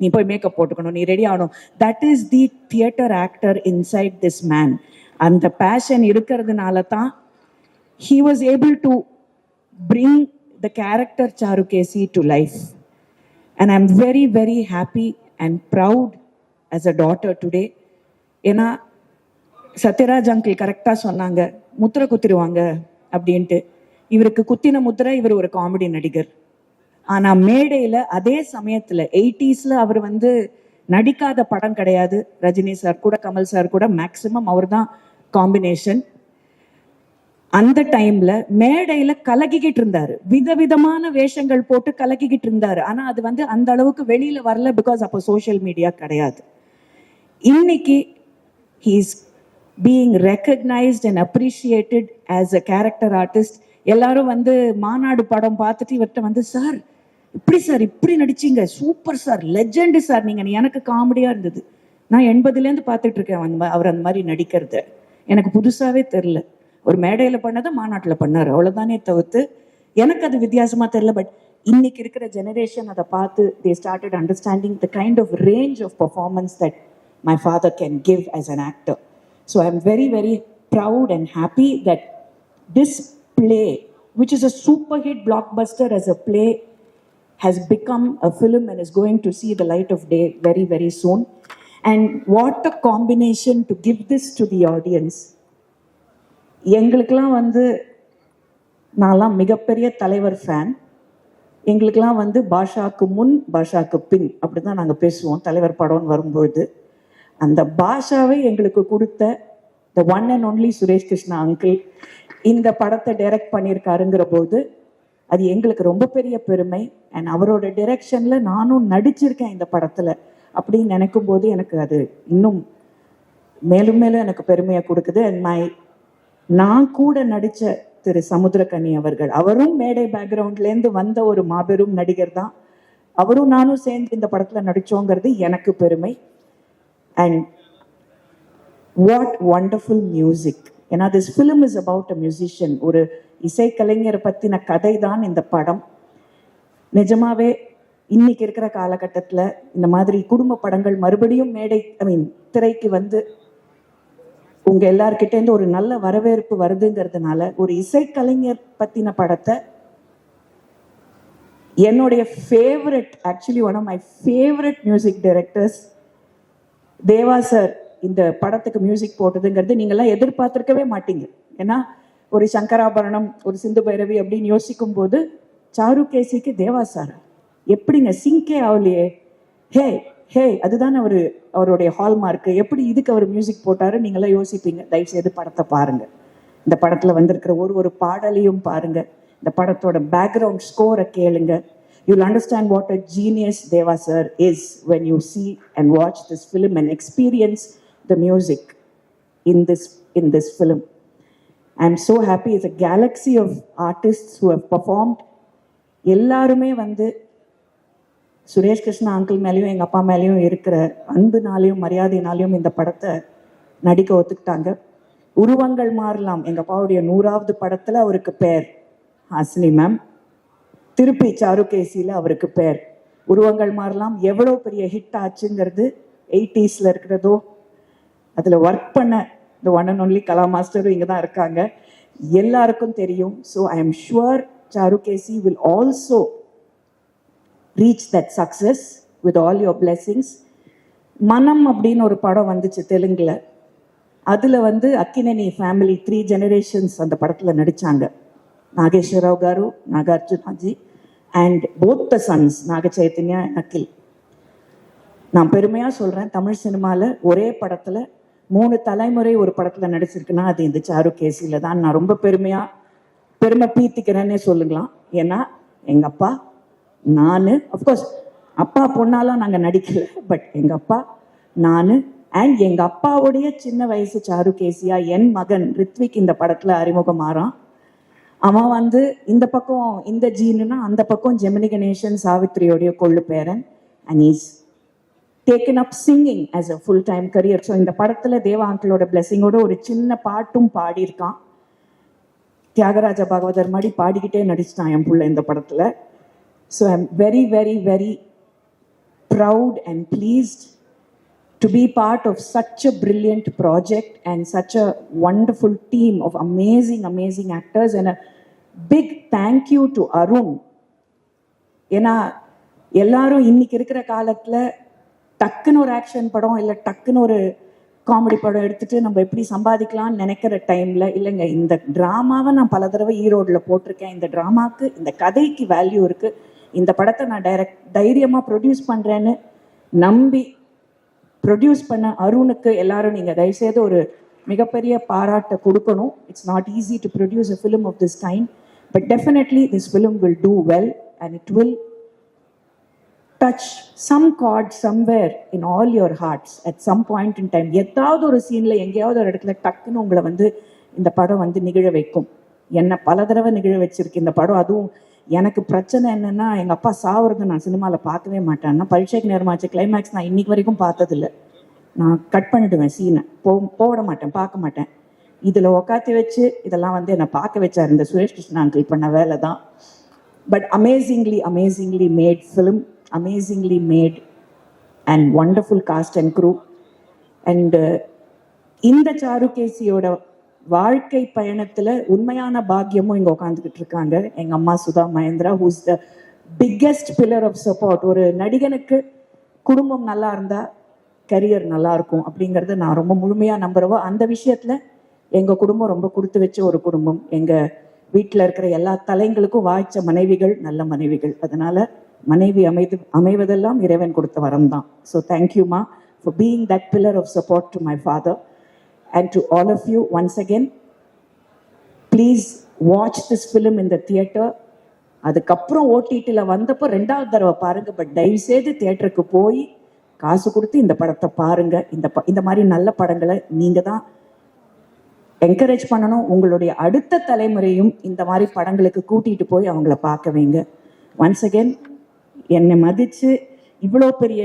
நீ போய் மேக்கப் போட்டுக்கணும் நீ ரெடி ஆகணும். That is the theatre actor inside this man அந்த பேஷன் இருக்கிறதுனால தான் he was able to bring the character to life and I am very very happy and proud as a daughter today ஏன்னா Sathyaraj uncle கரெக்டாக சொன்னாங்க முத்திரை குத்திருவாங்க அப்படின்ட்டு. இவருக்கு குத்தின முத்திரை இவர் ஒரு காமெடி நடிகர். ஆனா மேடையில அதே சமயத்துல எயிட்டிஸ்ல அவர் வந்து நடிக்காத படம் கிடையாது. ரஜினி சார் கூட கமல் சார் கூட மேக்சிமம் அவர் தான் காம்பினேஷன் அந்த டைம்ல மேடையில கலக்கிக்கிட்டு இருந்தாரு. விதவிதமான வேஷங்கள் போட்டு கலக்கிக்கிட்டு இருந்தாரு. ஆனா அது வந்து அந்த அளவுக்கு வெளியில வரல பிகாஸ் அப்போ சோஷியல் மீடியா கிடையாது. இன்னைக்கு he's being recognised and appreciated as a character artist எல்லாரும் வந்து மாநாடு படம் பார்த்துட்டு இவர்கிட்ட வந்து சார் இப்படி சார் இப்படி நடிச்சீங்க. சூப்பர் சார் லெஜெண்டு சார் நீங்க. எனக்கு காமெடியா இருந்தது. நான் எண்பதுலேருந்து பார்த்துட்டு இருக்கேன் அந்த அவர் அந்த மாதிரி நடிக்கிறத. எனக்கு புதுசாவே தெரில ஒரு மேடையில் பண்ணதை மாநாட்டில் பண்ணார். அவ்வளோதானே தவிர்த்து எனக்கு அது வித்தியாசமாக தெரில பட் இன்னைக்கு இருக்கிற ஜெனரேஷன் அதை பார்த்து they started understanding the kind of range of performance that my father can give as an actor so I am very very proud and happy that this play which is a super hit blockbuster as a play has become a film and is going to see the light of day very, very soon. And what a combination to give this to the audience. எங்களுக்கெல்லாம் வந்து நான்லாம் மிகப்பெரிய தலைவர் fan எங்களுக்கெல்லாம் வந்து பாஷாக்கு முன் பாஷாக்கு பின் அப்படி தான் நாங்கள் பேசுவோம் தலைவர் படம்னு வரும்பொழுது அந்த பாஷாவை எங்களுக்கு கொடுத்த the one and only Suresh Krishna uncle இந்த படத்தை டைரக்ட் பண்ணியிருக்காருங்கிற போது அது எங்களுக்கு ரொம்ப பெரிய பெருமை. அண்ட் அவரோட டிரெக்ஷன்ல நானும் நடிச்சிருக்கேன் இந்த படத்துல. அப்படின்னு நினைக்கும் போது எனக்கு அது இன்னும் மேலும் மேலும் எனக்கு பெருமையை கொடுக்குது. அண்ட் மை நான் கூட நடிச்ச திரு சமுத்திரகனி அவர்கள் அவரும் மேடை பேக்ரவுண்ட்ல இருந்து வந்த ஒரு மாபெரும் நடிகர் தான். அவரும் நானும் சேர்ந்து இந்த படத்துல நடிச்சோங்கிறது எனக்கு பெருமை. அண்ட் வாட் வண்டர்ஃபுல் மியூசிக் ஏன்னா this film is about a musician ஒரு இசைக்கலைஞரை பற்றின கதை தான் இந்த படம். நிஜமாவே இன்னைக்கு இருக்கிற காலகட்டத்தில் இந்த மாதிரி குடும்ப படங்கள் மறுபடியும் மேடை ஐ மீன் திரைக்கு வந்து உங்க எல்லார்கிட்ட இருந்து ஒரு நல்ல வரவேற்பு வருதுங்கிறதுனால ஒரு இசைக்கலைஞர் பத்தின படத்தை என்னுடைய favourite actually one of my favourite music directors Deva sir இந்த படத்துக்கு மியூசிக் போட்டதுங்கிறது நீங்கெல்லாம் எதிர்பார்த்துருக்கவே மாட்டீங்க. ஏன்னா ஒரு சங்கராபரணம் ஒரு சிந்து பைரவி அப்படின்னு யோசிக்கும் போது சாரு கேசிக்கு தேவா சார் எப்படிங்க? சிங்கே ஆகலையே ஹே ஹே அதுதான் அவர் அவருடைய ஹால்மார்க் எப்படி இதுக்கு அவர் மியூசிக் போட்டாரு? நீங்களாம் யோசிப்பீங்க. தயவு செய்து படத்தை பாருங்க. இந்த படத்துல வந்திருக்கிற ஒரு ஒரு பாடலையும் பாருங்க. இந்த படத்தோட பேக்ரவுண்ட் ஸ்கோரை கேளுங்க. You'll understand what a genius Deva sir is when you see and watch this film and experience the music in this in this film I am so happy It's a galaxy of artist who have performed. எல்லாருமே வந்து Suresh Krishna uncle மேலேயும் எங்கள் அப்பா மேலேயும் இருக்கிற அன்புனாலையும் மரியாதையினாலையும் இந்த படத்தை நடிக்க ஒத்துக்கிட்டாங்க. உருவங்கள் மாறலாம். எங்கள் அப்பாவுடைய நூறாவது படத்தில் அவருக்கு பேர் ஹாசினி மேம் திருப்பி சாருகேசியில் அவருக்கு பேர். உருவங்கள் மாறலாம். எவ்வளோ பெரிய ஹிட் ஆச்சுங்கிறது எயிட்டிஸில் இருக்கிறதோ அதில் ஒர்க் பண்ண the one and only Kala மாஸ்டரும் இங்கே தான் இருக்காங்க. எல்லாருக்கும் தெரியும். So I am sure Charukesi will also reach that success with all your blessings மனம் அப்படின்னு ஒரு படம் வந்துச்சு தெலுங்கில். அதில் வந்து அக்கினனி ஃபேமிலி த்ரீ ஜெனரேஷன்ஸ் அந்த படத்தில் நடித்தாங்க Nageswara Rao garu Nagarjuna ji and both the sons Naga Chaitanya Akhil நான் பெருமையாக சொல்கிறேன் தமிழ் சினிமாவில் ஒரே படத்தில் மூணு தலைமுறை ஒரு படத்தில் நடிச்சிருக்குன்னா அது இந்த சாரு கேசியில் தான். நான் ரொம்ப பெருமையாக பெருமை பீத்திக்கிறேன்னே சொல்லுங்களாம். ஏன்னா எங்கள் அப்பா நான் அஃப்கோர்ஸ் அப்பா பொண்ணாலாம் நாங்கள் நடிக்கல பட் எங்கள் அப்பா நான் அண்ட் எங்கள் அப்பாவுடைய சின்ன வயசு சாரு கேசியா என் மகன் ரித்விக் இந்த படத்தில் அறிமுகமாறான் அவன் வந்து இந்த பக்கம் இந்த ஜீனுனா அந்த பக்கம் ஜெமினி கணேசன் சாவித்ரியோடைய கொள்ளு பேரன் and taken up singing as a full time career so இந்த படத்தில் தேவா அங்கிளோட பிளெஸிங்கோட ஒரு சின்ன பாட்டும் பாடியிருக்கான். தியாகராஜ பாகவதர் மாதிரி பாடிக்கிட்டே நடிச்சிட்டான் என் பிள்ளை இந்த படத்தில். So I'm very very very proud and pleased to be part of such a brilliant project and such a wonderful team of amazing amazing actors and a big thank you to Arun ஏன்னா எல்லாரும் இன்னைக்கு இருக்கிற காலத்தில் டக்குன்னு ஒரு action படம் இல்லை டக்குன்னு ஒரு காமெடி படம் எடுத்துட்டு நம்ம எப்படி சம்பாதிக்கலாம்னு நினைக்கிற டைம்ல இல்லைங்க இந்த ட்ராமாவை நான் பல தடவை ஈரோடில் போட்டிருக்கேன். இந்த ட்ராமாவுக்கு இந்த கதைக்கு வேல்யூ இருக்கு. இந்த படத்தை நான் டைரக்ட் தைரியமாக ப்ரொடியூஸ் பண்ணுறேன்னு நம்பி ப்ரொடியூஸ் பண்ண அருணுக்கு எல்லாரும் நீங்கள் தயவுசெய்து ஒரு மிகப்பெரிய பாராட்டை கொடுக்கணும். It's not easy to produce a film of this kind but definitely this film will do well and it will touch some God somewhere in all your hearts at some point in time ஏதாவது ஒரு சீனில் எங்கேயாவது ஒரு இடத்துல டக்குன்னு உங்களை வந்து இந்த படம் வந்து நிகழ வைக்கும். என்ன பல தடவை நிகழ வச்சிருக்கு இந்த படம். அதுவும் எனக்கு பிரச்சனை என்னன்னா எங்கள் அப்பா சாவுறது நான் சினிமாவில் பார்க்கவே மாட்டேன்னா பரீட்சைக்கு நேரமாச்சு கிளைமேக்ஸ் நான் இன்னைக்கு வரைக்கும் பார்த்ததில்ல. நான் கட் பண்ணிடுவேன் சீனை போ போட மாட்டேன் பார்க்க மாட்டேன். இதில் உக்காத்தி வச்சு இதெல்லாம் வந்து என்னை பார்க்க வச்சார் இந்த சுரேஷ் கிருஷ்ணா அங்கிள் பண்ண வேலை தான். But amazingly amazingly made film amazingly made and wonderful cast and crew. And uh, இந்த சாருகேசியோட வாழ்க்கை பயணத்துல உண்மையான பாக்கியமும் இங்க உட்காந்துக்கிட்டு இருக்காங்க. எங்க அம்மா Sudha Mahendra who's the biggest pillar of support ஒரு நடிகனுக்கு குடும்பம் நல்லா இருந்தா கரியர் நல்லா இருக்கும் அப்படிங்கறத நான் ரொம்ப முழுமையா நம்புறவோ அந்த விஷயத்துல எங்க குடும்பம் ரொம்ப கொடுத்து வச்ச ஒரு குடும்பம். எங்க வீட்டில் இருக்கிற எல்லா தலைங்களுக்கும் வாய்ச்ச மனைவிகள் நல்ல மனைவிகள். அதனால மனைவி அமைது அமைவதெல்லாம் இறைவன் கொடுத்த வரம் தான் ஸோ தேங்க்யூமா for being that pillar of support to my father and to all of you once again please watch this film இந்த தியேட்டர் அதுக்கப்புறம் ஓடிடியில் வந்தப்போ ரெண்டாவது தடவை பாருங்க. பட் தயவுசெய்து தியேட்டருக்கு போய் காசு கொடுத்து இந்த படத்தை பாருங்க. இந்த ப இந்த மாதிரி நல்ல படங்களை நீங்கள் தான் என்கரேஜ் பண்ணணும். உங்களுடைய அடுத்த தலைமுறையும் இந்த மாதிரி படங்களுக்கு கூட்டிகிட்டு போய் அவங்கள பார்க்க வைங்க. ஒன்ஸ் அகேன் என்னை மதிச்சு இவ்வளோ பெரிய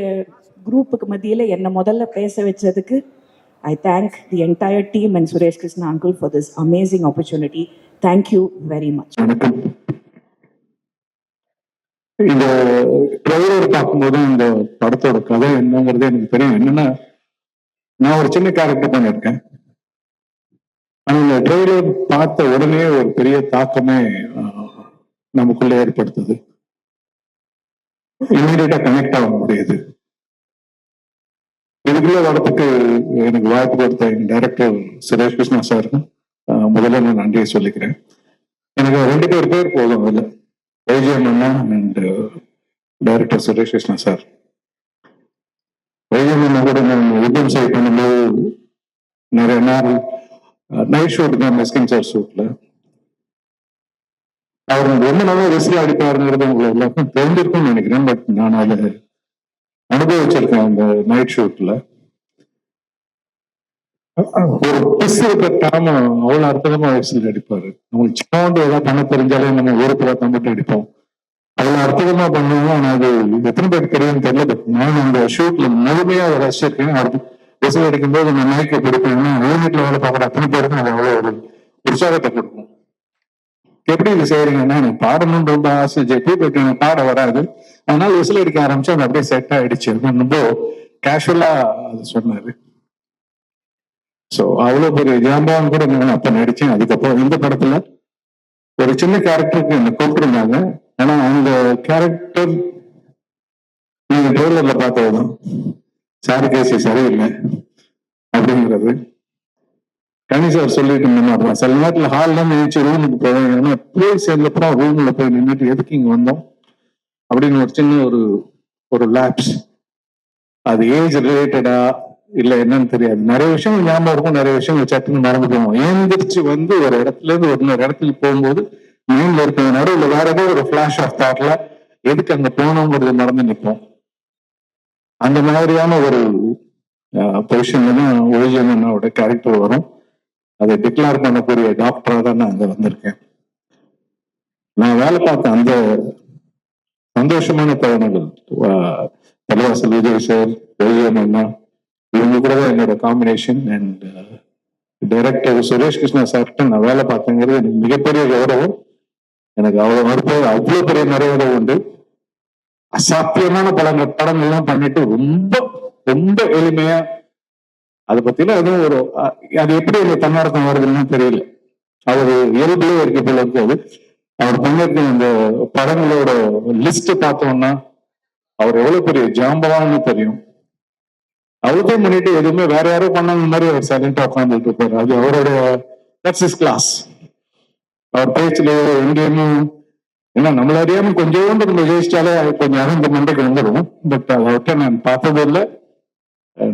குரூப்புக்கு மத்தியில் என்னை முதல்ல பேச வச்சதுக்கு I thank the entire team and Suresh Krishna uncle for this amazing opportunity thank you very much இந்த ட்ரெய்லர் பார்க்கும்போது இந்த படத்தோட கதை என்னங்கிறது எனக்கு தெரியும். என்னன்னா நான் ஒரு சின்ன கேரக்டர் பண்ணியிருக்கேன் ஆனால் இந்த ட்ரெய்லர் பார்த்த உடனே ஒரு பெரிய தாக்கமே நமக்குள்ள ஏற்படுத்துது. இமீடியட்டா கனெக்ட் ஆக முடியுது. இதுக்குள்ள வரத்துக்கு எனக்கு வாய்ப்பு கொடுத்த எங்க டைரக்டர் சுரேஷ் கிருஷ்ணா சார் முதல்ல நான் நன்றியை சொல்லிக்கிறேன். எனக்கு ரெண்டு பேர் பேர் போதும் அதுல. வைஜயம் அண்ணா and director Suresh Krishna sir வைஜயம் அண்ணா கூட நான் யுத்தம் செய்ய பண்ணும்போது நிறைய நாள் நைட் ஷூட் தான் மெஸ்கின் சார் ஷூட்ல அவர் ரொம்ப நாளா விசில் அடிப்பாருங்கிறது உங்களுக்கு எல்லாருக்கும் தெரிஞ்சிருக்கும்னு நினைக்கிறேன் பட் நான் அதை அனுபவிச்சிருக்கேன் அந்த நைட் ஷூட்ல ஒரு பிசு அவ்வளவு அற்புதமா விசில் அடிப்பாரு. நம்மளுக்கு சின்னோண்டு ஏதாவது பண்ண தெரிஞ்சாலே நம்ம உயரத்துல பார்த்தா மட்டும் அடிப்போம். அவ்வளவு அற்புதமா பண்ணுவோம் ஆனா அது எத்தனை பேருக்கு தெரியும்னு தெரியல பட் நான் அந்த ஷூட்ல முழுமையா அதை ரசிச்சிருக்கேன். அவர் அடிக்கும் போது நான் மைக்கை பிடிப்பேன் யூனிட்ல வேலை பார்க்குற அத்தனை பேருக்கும் அது அவ்வளவு ஒரு உற்சாகத்தை கொடுக்கும். எப்படி இது செய்யறீங்கன்னா எனக்கு பாடணும்னு ரொம்ப ஆசை. ஜெப்பி பட் எனக்கு பாட வராது. அதனால விசில் அடிக்க ஆரம்பிச்சு அது அப்படியே செட் ஆயிடுச்சு. ரொம்ப கேஷுவலா அது சொன்னாரு. சோ அவ்வளவு பெரிய ஜாம்பான் கூட நான் அப்ப நடிச்சேன். அதுக்கப்புறம் இந்த படத்துல ஒரு சின்ன கேரக்டருக்கு என்ன கூப்பிட்டுருந்தாங்க. ஏன்னா அந்த கேரக்டர் நீங்க ட்ரெய்லர்ல பார்த்ததுதான். சாரு கேசி சரியில்லை அப்படிங்கிறது. கணி சார் சொல்லிட்டு இருந்தாங்க சில நேரத்துல ஹால்ல நினைச்சு ரூமுக்கு போவேன். ஏன்னா போய் சேர்ந்தப்பறம் ரூம்ல போய் நின்றுட்டு எதுக்கு இங்க வந்தோம்? அப்படின்னு ஒரு சின்ன ஒரு ஒரு லேப்ஸ் அது ஏஜ் ரிலேட்டடா இல்ல என்னன்னு தெரியாது. நிறைய விஷயம் ஞாபகம் இருக்கும் நிறைய விஷயம் சட்டுன்னு மறந்து போவோம். ஏந்திரிச்சு வந்து ஒரு இடத்துல இருந்து ஒரு இன்னொரு இடத்துக்கு போகும்போது மைண்ட்ல இருக்க நடுவில் வேற ஏதோ ஒரு ஃபிளாஷ் ஆஃப் தாட்ல எதுக்கு அங்க போனோங்கிறது மறந்து நிற்போம் அந்த மாதிரியான ஒரு பொசிஷன்ல தான் ஒழிஜனோட கேரக்டர் வரும். அதை டிக்ளேர் பண்ணக்கூடிய டாக்டரா தான் நான் அங்க வந்திருக்கேன். நான் வேலை பார்த்த அந்த சந்தோஷமான தருணங்கள் தலைவாசல் விஜய் சார் வெளியம் அண்ணா இவங்க கூட தான் என்னோட combination and director Suresh Krishna சார்கிட்ட நான் வேலை பார்த்தேங்கிறது எனக்கு மிகப்பெரிய கௌரவம். எனக்கு அவ்வளவு மறுப்பது அவ்வளவு பெரிய நிறைவேற உண்டு. அசாத்தியமான பல படங்கள்லாம் பண்ணிட்டு ரொம்ப ரொம்ப எளிமையா அதை பத்தின எதுவும் ஒரு அது எப்படி அந்த தன்னார்த்தம் வருதுன்னு தெரியல. அவர் இயல்பிலே இருக்க போல இருக்காது அவர் பங்கேற்க இந்த படங்களோட லிஸ்ட் பார்த்தோம்னா அவர் எவ்வளவு பெரிய ஜாம்பவான்னு தெரியும். அவர்தான் பண்ணிட்டு எதுவுமே வேற யாரோ பண்ணாங்க மாதிரி அவர் சைலண்டா உட்காந்துட்டு இருப்பாரு. அது அவருடைய தட்ஸ் இஸ் கிளாஸ் அவர் பேச்சுல எங்கேயுமே ஏன்னா நம்மள அறியாம கொஞ்சோண்டு நம்ம ஜெயிச்சாலே அது கொஞ்சம் அரங்க மண்டைக்கு வந்துடும் பட் அவர்கிட்ட நான் பார்த்ததும் இல்லை.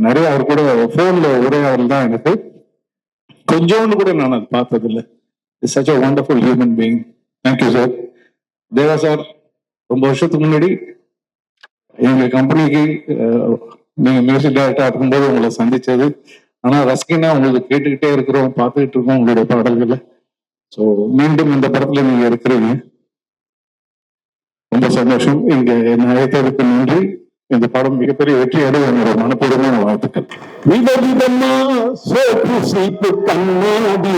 நிறைய அவர் கூட போன்ல உரையாடல் தான் எனக்கு. கொஞ்சோண்டு கூட நான் அது பார்த்தது இல்லை it's such a wonderful human being thank you sir Deva sir ரொம்ப வருஷத்துக்கு முன்னாடி எங்கள் கம்பெனிக்கு நீங்கள் மியூசிக் டைரக்டரா இருக்கும்போது உங்களை சந்திச்சது. ஆனால் ரசிகனா உங்களுக்கு கேட்டுக்கிட்டே இருக்கிறோம் பார்த்துக்கிட்டு இருக்கோம் உங்களுடைய பாடல்களை. ஸோ மீண்டும் இந்த படத்தில் நீங்கள் இருக்கிறீங்க. ரொம்ப சந்தோஷம். இங்கே என்ன அழைத்ததுக்கு நன்றி. இந்த படம் மிகப்பெரிய வெற்றி அடைய என்னோட மனப்பூர்வமான வாழ்த்துக்கள். விதவிதமா சோப்பு சீப்பு கண்ணாடி.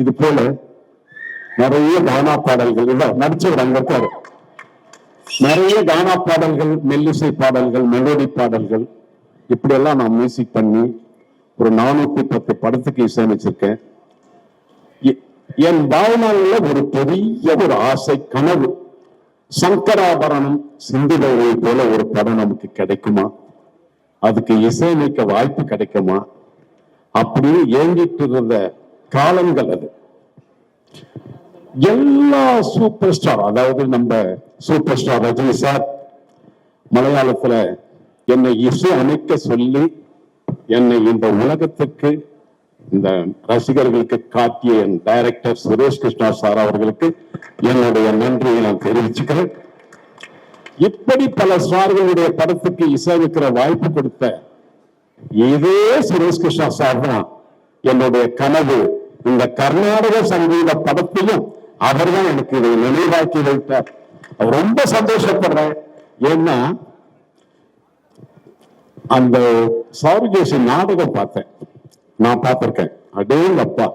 இது போல நிறைய கானா பாடல்கள் இல்ல நடிச்சவர் இருக்காரு நிறைய கானா பாடல்கள் மெல்லிசை பாடல்கள் மெலோடி பாடல்கள். இப்படி எல்லாம் நான் மியூசிக் பண்ணி ஒரு நானூத்தி பத்து படத்துக்கு இசையமைச்சிருக்கேன். என் வாழ்நாளில் ஒரு பெரிய ஒரு ஆசை கனவு. சங்கராபரணம் சிந்துபைரை போல ஒரு படம் நமக்கு கிடைக்குமா? அதுக்கு இசையமைக்க வாய்ப்பு கிடைக்குமா? அப்படின்னு ஏங்கிட்டு இருந்த காலங்கள் அது. எல்லா சூப்பர் ஸ்டார் அதாவது நம்ம சூப்பர் ஸ்டார் ரஜினி சார் மலையாளத்துல என்னை இசை அமைக்க சொல்லி என்னை இந்த உலகத்துக்கு இந்த ரசிகர்களுக்கு காட்டிய என் டைரக்டர் சுரேஷ் கிருஷ்ணா சார் அவர்களுக்கு என்னுடைய நன்றியை நான் தெரிவிச்சுக்கிறேன். இப்படி பல ஸ்டார்களுடைய படத்துக்கு இசையமைக்கிற வாய்ப்பு கொடுத்த இதே சுரேஷ் கிருஷ்ணா சார் தான் என்னுடைய கனவு. இந்த கர்நாடக சங்கீத படத்தையும் அவர்தான் எனக்கு இதை நினைவாக்கி வைத்தார். ரொம்ப சந்தோஷப்படுறேன். ஏன்னா அந்த சாருகேசி நாடகம் பார்த்தேன். நான் பார்த்திருக்கேன். அதே அப்பா.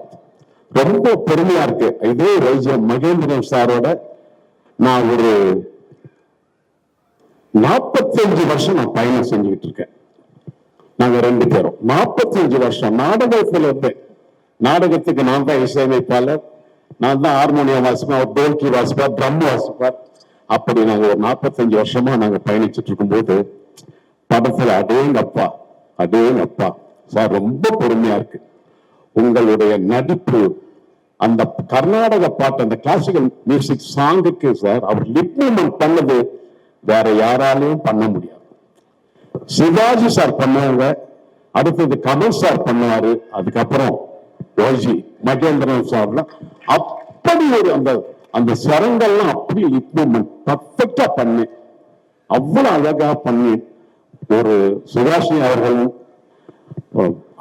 ரொம்ப பெருமையா இருக்கு. இதே வைஜியம் மகேந்திரன் சாரோட நான் ஒரு நாற்பத்தஞ்சு வருஷம் நான் பயணம் செஞ்சுக்கிட்டு இருக்கேன். நாங்க ரெண்டு பேரும். நாற்பத்தஞ்சு வருஷம். நாடகத்துல இருப்பேன் நாடகத்துக்கு நான் தான் இசையமைப்பாளர். நான் தான் ஹார்மோனியம் வாசிப்பேன். அவர் டோல்கி வாசிப்பார் ட்ரம் வாசிப்பார். அப்படி நாங்க ஒரு நாற்பத்தஞ்சு வருஷமா நாங்க பயணிச்சுட்டு இருக்கும்போது படத்துல அடேங்கப்பா அடேங்கப்பா சார் ரொம்ப பொறுமையா இருக்கு. உங்களுடைய நடிப்பு அந்த கர்நாடக பாட்டு அந்த கிளாசிக்கல் மியூசிக் சாங்குக்கு சார் அவர் லிப் மூமெண்ட் பண்ணது வேற யாராலையும் பண்ண முடியாது. சிவாஜி சார் பண்ணுவாங்க அடுத்தது கமல் சார் பண்ணுவாரு அதுக்கப்புறம் ஓஜி மகேந்திரன் சார் அப்படி ஒரு அந்த அந்த சரங்கள்லாம் அப்படி லிப் மூமெண்ட் பர்ஃபெக்டா பண்ணி அவ்வளவு அழகா பண்ணி ஒரு சுபாஷினி அவர்களும்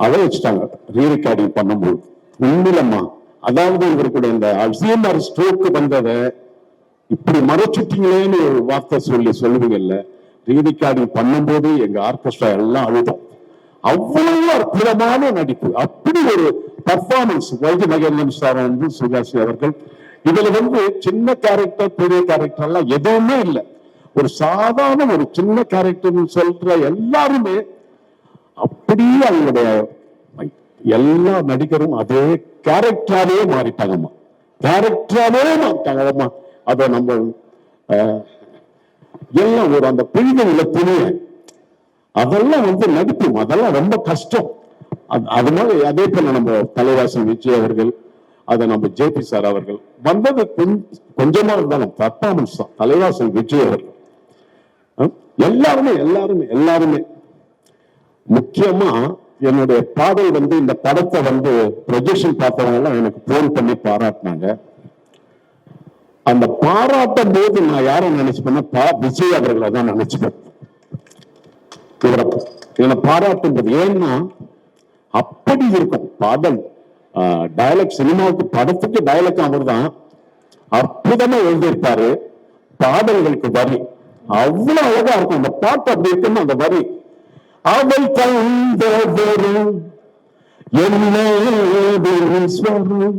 அழ வச்சுட்டாங்க. ரீரெக்கார்டிங் பண்ணும்போது. உண்மையிலம்மா அதாவது இவருக்குடைய இந்த அல்சீமர் ஸ்ட்ரோக் வந்ததை இப்படி மறைச்சிட்டீங்களேன்னு ஒரு வார்த்தை சொல்லி சொல்லுவீங்கல்ல. ரீரெக்கார்டிங் பண்ணும்போது எங்க ஆர்கெஸ்ட்ரா எல்லாம் அழுதும். அவ்வளவு அற்புதமான நடிப்பு. அப்படி ஒரு பர்ஃபார்மன்ஸ் வைகை மகேந்திரன் சார் வந்து சுகாசி அவர்கள். இதுல வந்து சின்ன கேரக்டர் பெரிய கேரக்டர் எல்லாம் எதுவுமே இல்லை. ஒரு சாதாரண ஒரு சின்ன கேரக்டர் சொல்ற எல்லாருமே அப்படியே அவங்களுடைய எல்லா நடிகரும் அதே கேரக்டராகவே மாறிட்டாங்கம்மா. கேரக்டராகவே மாறிட்டாங்கம்மா. அதை நம்ம எல்லாம் ஒரு அந்த பிழிவுல துணிய அதெல்லாம் வந்து நடிப்பு அதெல்லாம் ரொம்ப கஷ்டம். அது- அதே போல நம்ம தலைவாசன் விஜய் அவர்கள் அதை நம்ம ஜேபி சார் அவர்கள் வந்தது கொஞ்சமா இருந்தாலும் பர்ஃபார்மன்ஸ் தான். தலைவாசன் விஜய் அவர்கள். எல்லாருமே எல்லாருமே எல்லாருமே முக்கியமா என்னுடைய பாடல் வந்து இந்த படத்தை வந்து ப்ரொஜெக்ஷன் பார்த்தவங்க எல்லாம் எனக்கு போன் பண்ணி பாராட்டினாங்க. அந்த பாராட்டும் போது நான் யாரை நினைச்சுப்பேன்னா பா விஜய் அவர்களை தான் நினைச்சுப்பேன். இவரை இவனை பாராட்டுன்றது ஏன்னா அப்படி இருக்கும் பாடல். டயலாக் சினிமாவுக்கு படத்துக்கு டயலாக் அவர் தான் அற்புதமா எழுதியிருப்பாரு. பாடல்களுக்கு வரி. அவ்வளவு அழகா இருக்கும். அந்த பாட்டு அப்படி இருக்குன்னு அந்த வரி. அவள் தந்தவரும் என்ன ஸ்வரம்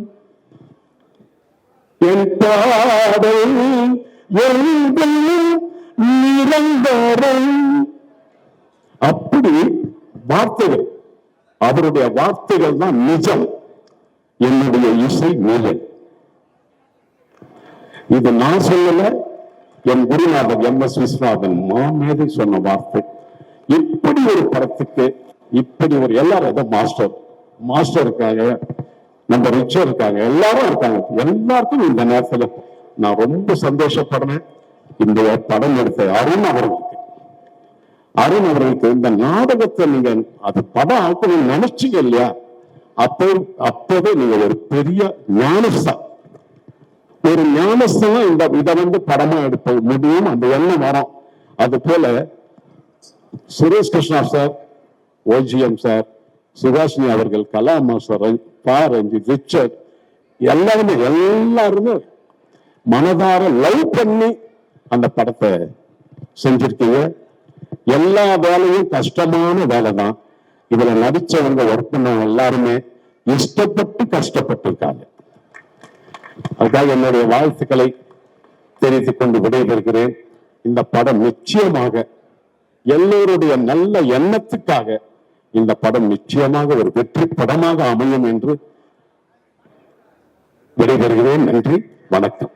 என் பாடல் எங்கள் நிரந்தரம். அப்படி வார்த்தைகள் அவருடைய வார்த்தைகள் தான் நிஜம். என்னுடைய இசை நிழல் இது நான் சொல்லல என் குருநாதர் எம் எஸ் விஸ்வநாதன் மாமேதை சொன்ன வார்த்தை. இப்படி ஒரு படத்துக்கு இப்படி ஒரு எல்லாரும் மாஸ்டர் மாஸ்டர் இருக்காங்க நம்ம ரிச்சர் இருக்காங்க எல்லாரும் இருக்காங்க. எல்லாருக்கும் இந்த நேரத்துல நான் ரொம்ப சந்தோஷப்படுறேன். இந்த படம் எடுத்த அருண் அவர்களுக்கு. அருண் அவர்களுக்கு இந்த நாடகத்தை நீங்க அது படம் ஆக்கணும்னு நினைச்சீங்க இல்லையா? அப்போ அப்பவே நீங்க ஒரு பெரிய ஞானஸ்தான் ஒரு ஞானஸ்தான் இந்த இதை வந்து படமா எடுப்ப முடியும் அந்த எண்ணம் வரும். அது போல Suresh Krishna sir OGM sir Subhashini அவர்கள் கலாம் மாஸ்டர் பா ரஞ்சித் ரிச்சர்ட் எல்லாருமே எல்லாருமே மனதார லவ் பண்ணி அந்த படத்தை செஞ்சிருக்கீங்க. எல்லா வேலையும் கஷ்டமான வேலை தான். இதுல நடிச்சவங்க ஒர்க் பண்ணவங்க எல்லாருமே இஷ்டப்பட்டு கஷ்டப்பட்டிருக்காங்க. அதுக்காக என்னுடைய வாழ்த்துக்களை தெரிவித்துக் கொண்டு விடைபெறுகிறேன். இந்த படம் நிச்சயமாக எல்லோருடைய நல்ல எண்ணத்துக்காக இந்த படம் நிச்சயமாக ஒரு வெற்றி படமாக அமையும் என்று விடைபெறுகிறேன். நன்றி. வணக்கம்.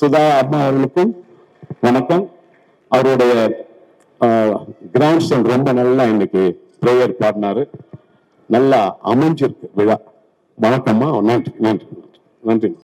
சுதா அம்மா அவர்களுக்கும் வணக்கம். அவருடைய கிராண்ட் சன் ரொம்ப நல்லா இன்னைக்கு ப்ரேயர் பாடினாரு. நல்லா அமைஞ்சிருக்கு விழா. வணக்கம்மா. நன்றி. நன்றி. நன்றி.